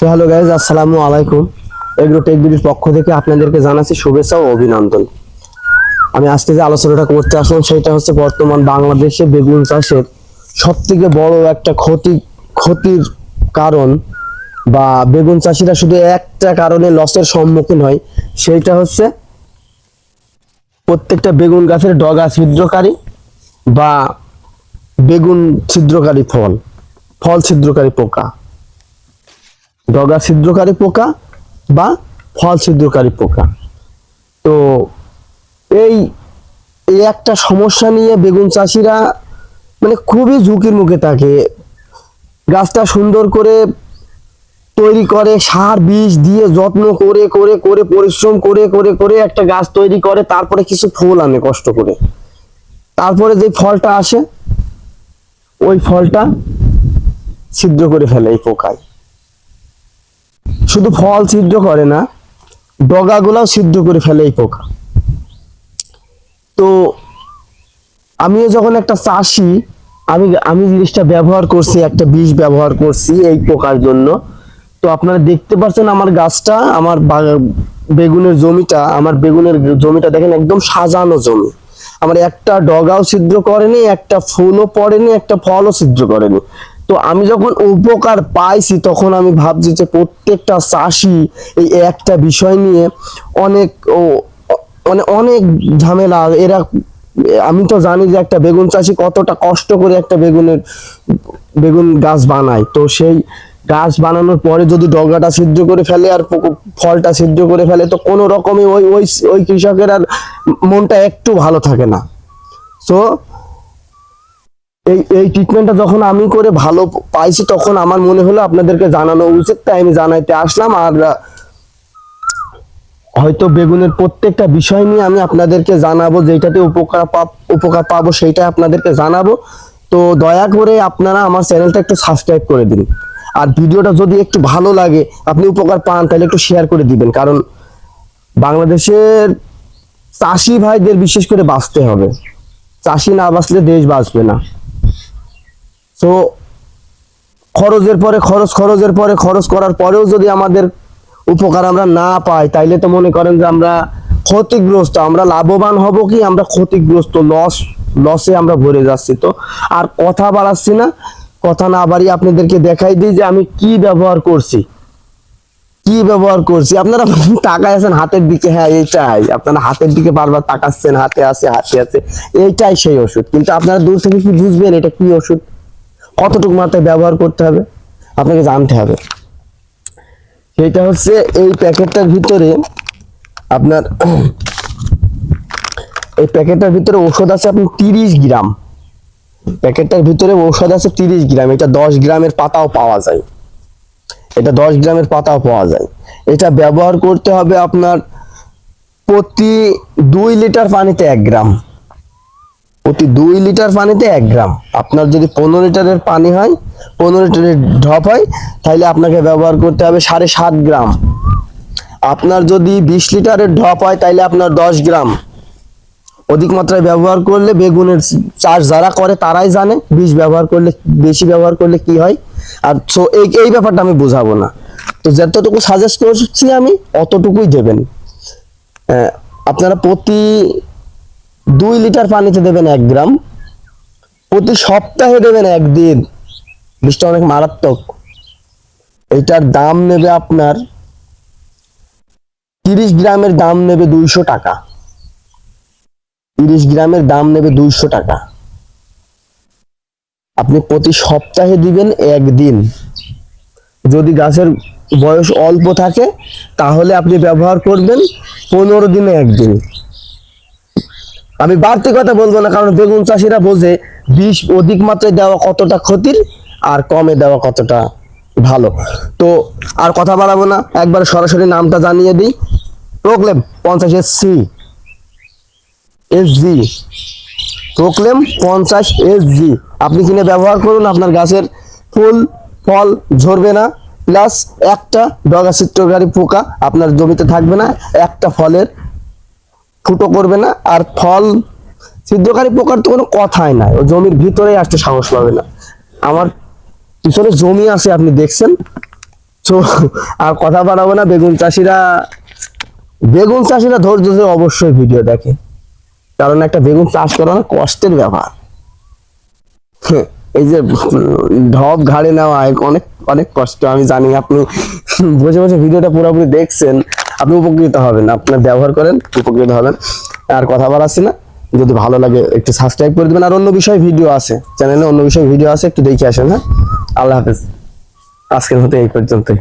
তো hello guys আসসালামু আলাইকুম। এগ্রো টেক বিডির পক্ষ থেকে আপনাদেরকে জানাচ্ছি শুভেচ্ছা ও অভিনন্দন। আমি আজকে যে আলোচনাটা করতে আসলাম, সেটা হচ্ছে বর্তমান বাংলাদেশে বেগুন চাষের সব থেকে বড় একটা ক্ষতি, ক্ষতির কারণ বা বেগুন চাষিরা শুধু একটা কারণে লসের সম্মুখীন হয়, সেইটা হচ্ছে প্রত্যেকটা বেগুন গাছের ডগা ছিদ্রকারী বা বেগুন ছিদ্রকারী ফল ফল ছিদ্রকারী পোকা। ডগা ছিদ্রকারী পোকা বা ফল ছিদ্রকারী পোকা। তো এই এই একটা সমস্যা নিয়ে বেগুন চাষিরা মানে খুবই ঝুঁকির মুখে থাকে। গাছটা সুন্দর করে তৈরি করে, সার, বীজ দিয়ে যত্ন করে করে করে, পরিশ্রম করে করে করে একটা গাছ তৈরি করে, তারপরে কিছু ফুল আনে কষ্ট করে। তারপরে যে ফলটা আসে, ওই ফলটা ছিদ্র করে ফেলে এই পোকায়। শুধু ফল ছিদ্র করে না, ডগাগুলাও ছিদ্র করে ফেলে এই পোকা। তো আমিও যখন একটা চাষি, আমি আমি জিনিসটা ব্যবহার করছি, একটা বিষ ব্যবহার করছি এই পোকার জন্য। তো আপনারা দেখতে পাচ্ছেন আমার গাছটা, আমার বাগা- বেগুনের জমিটা, আমার বেগুনের জমিটা দেখেন একদম সাজানো জমি। আমার একটা ডগাও ছিদ্র করেনি, একটা ফুলও পড়েনি, একটা ফলও ছিদ্র করেনি। তো আমি যখন উপকার পাইছি, তখন আমি ভাবছি যে প্রত্যেকটা চাষি এই একটা বিষয় নিয়ে অনেক মানে অনেক ঝামেলা। এরা, আমি তো জানি যে একটা বেগুন চাষি কতটা কষ্ট করে একটা বেগুনের, বেগুন গাছ বানায়। তো সেই গাছ বানানোর পরে যদি ডগাটা সিদ্ধ করে ফেলে আর ফলটা সিদ্ধ করে ফেলে, তো কোনো রকমই ওই ওই ওই কৃষকের আর মনটা একটু ভালো থাকে না। তো এই এই ট্রিটমেন্টটা যখন আমি করে ভালো পাইছি, তখন আমার মনে হলো আপনাদেরকে জানানো উচিত। তাই আমি জানাইতে আসলাম। আর হয়তো বেগুনের প্রত্যেকটা বিষয় নিয়ে আমি আপনাদেরকে জানাব, যেটাতে উপকার উপকার পাবো সেইটা আপনাদেরকে জানাব। তো দয়া করে আপনারা আমার চ্যানেলটা একটু সাবস্ক্রাইব করে দিন। আর ভিডিওটা যদি একটু ভালো লাগে, আপনি উপকার পান, তাহলে একটু শেয়ার করে দিবেন। কারণ বাংলাদেশের চাষি ভাইদের বিশেষ করে বাঁচতে হবে। চাষি না বাঁচলে দেশ বাঁচবে না। তো খরচের পরে খরচ, খরচের পরে খরচ করার পরেও যদি আমাদের উপকার আমরা না পাই, তাইলে তো মনে করেন যে আমরা ক্ষতিগ্রস্ত, আমরা লাভবান হব কি? আমরা ক্ষতিগ্রস্ত লস লসে আমরা ভরে যাচ্ছি। তো আর কথা বাড়াচ্ছি না। কথা না বাড়িয়ে আপনাদেরকে দেখাই দিই যে আমি কি ব্যবহার করছি। কি ব্যবহার করছি? আপনারা টাকায় আছেন হাতের দিকে হ্যাঁ এইটাই। আপনারা হাতের দিকে বারবার তাকাচ্ছেন, হাতে আছে হাতে আছে। এইটাই সেই ওষুধ। কিন্তু আপনারা দূর থেকে কি বুঝবেন এটা কি ওষুধ? কতটুকু মাত্রায় ব্যবহার করতে হবে, আপনাকে জানতে হবে। সেটা হচ্ছে এই প্যাকেটটার ভিতরে আপনার, এই প্যাকেটটার ভিতরে ওষুধ আছে আপনি তিরিশ গ্রাম। প্যাকেটটার ভিতরে ওষুধ আছে তিরিশ গ্রাম, এটা দশ গ্রামের পাতাও পাওয়া যায়। এটা দশ গ্রামের পাতাও পাওয়া যায়। এটা ব্যবহার করতে হবে আপনার প্রতি দুই লিটার পানিতে এক গ্রাম। প্রতি দুই লিটার পানিতে এক গ্রাম। আপনার যদি পনেরো লিটারের পানি হয়, পনেরো লিটারের ড্রপ হয়, তাহলে আপনাকে ব্যবহার করতে হবে সাড়ে সাত গ্রাম। আপনার যদি বিশ লিটারের ড্রপ হয়, তাহলে আপনার দশ গ্রাম। অধিক মাত্রায় ব্যবহার করলে বেগুনের চাষ যারা করে, তারাই জানে বিষ ব্যবহার করলে, বেশি ব্যবহার করলে কি হয়। আর so এই এই ব্যাপারটা আমি বোঝাবো না। তো যতটুকু সাজেস্ট করছি আমি, অতটুকুই দেবেন। আপনারা প্রতি দুই লিটার পানিতে দেবেন এক গ্রাম। প্রতি সপ্তাহে দেবেন একদিন। বিষটা অনেক মারাত্মক। এটার দাম নেবে আপনার তিরিশ গ্রামের দাম নেবে দুইশো টাকা। তিরিশ গ্রামের দাম নেবে দুইশো টাকা। আপনি প্রতি সপ্তাহে দিবেন একদিন। যদি গাছের বয়স অল্প থাকে, তাহলে আপনি ব্যবহার করবেন পনেরো দিনে একদিন। আমি বাড়তি কথা বলব না, কারণ বেগুন চাষিরা বোঝে বিষ অধিক মাত্রায় দেওয়া কতটা ক্ষতির আর কমে দেওয়া কতটা ভালো। তো আর কথা বাড়াবো না, একবার সরাসরি নামটা জানিয়ে দিই। প্রোক্লেম পঞ্চাশ S C. S G. Proclaim পঞ্চাশ এস জি। আপনি কিনে ব্যবহার করুন, আপনার গাছের ফুল, ফল ঝরবে না। প্লাস একটা ডগা চিত্রকারী পোকা আপনার জমিতে থাকবে না, একটা ফলের ফুটো করবে না আর ফল সিদ্ধকারী পোকার তো কোনো কথাই নাই। ও জমির ভিতরেই আসতে সাহস পাবে না। আমার পিছনে জমি আছে আপনি দেখছেন? তো আর কথা বাড়াবো না বেগুন চাষিরা বেগুন চাষিরা ধৈর্য ধরে অবশ্যই ভিডিও দেখে। কারণ একটা বেগুন চাষ করা না কষ্টের ব্যাপার। হ্যাঁ, এই যে ঢপ ঘাড়ে নেওয়া অনেক অনেক কষ্ট আমি জানি আপনি বসে বসে ভিডিওটা পুরোপুরি দেখছেন। আপনি উপকৃত হবেন আপনার ব্যবহার করেন, উপকৃত হবেন। আর কথা বাড়াচ্ছি না, যদি ভালো লাগে একটু সাবস্ক্রাইব করে দেবেন। আর অন্য বিষয়ে ভিডিও আছে চ্যানেলে অন্য বিষয় ভিডিও আছে, একটু দেখে আসেন হ্যাঁ? আল্লাহ হাফেজ। আজকের মতো এই পর্যন্তই।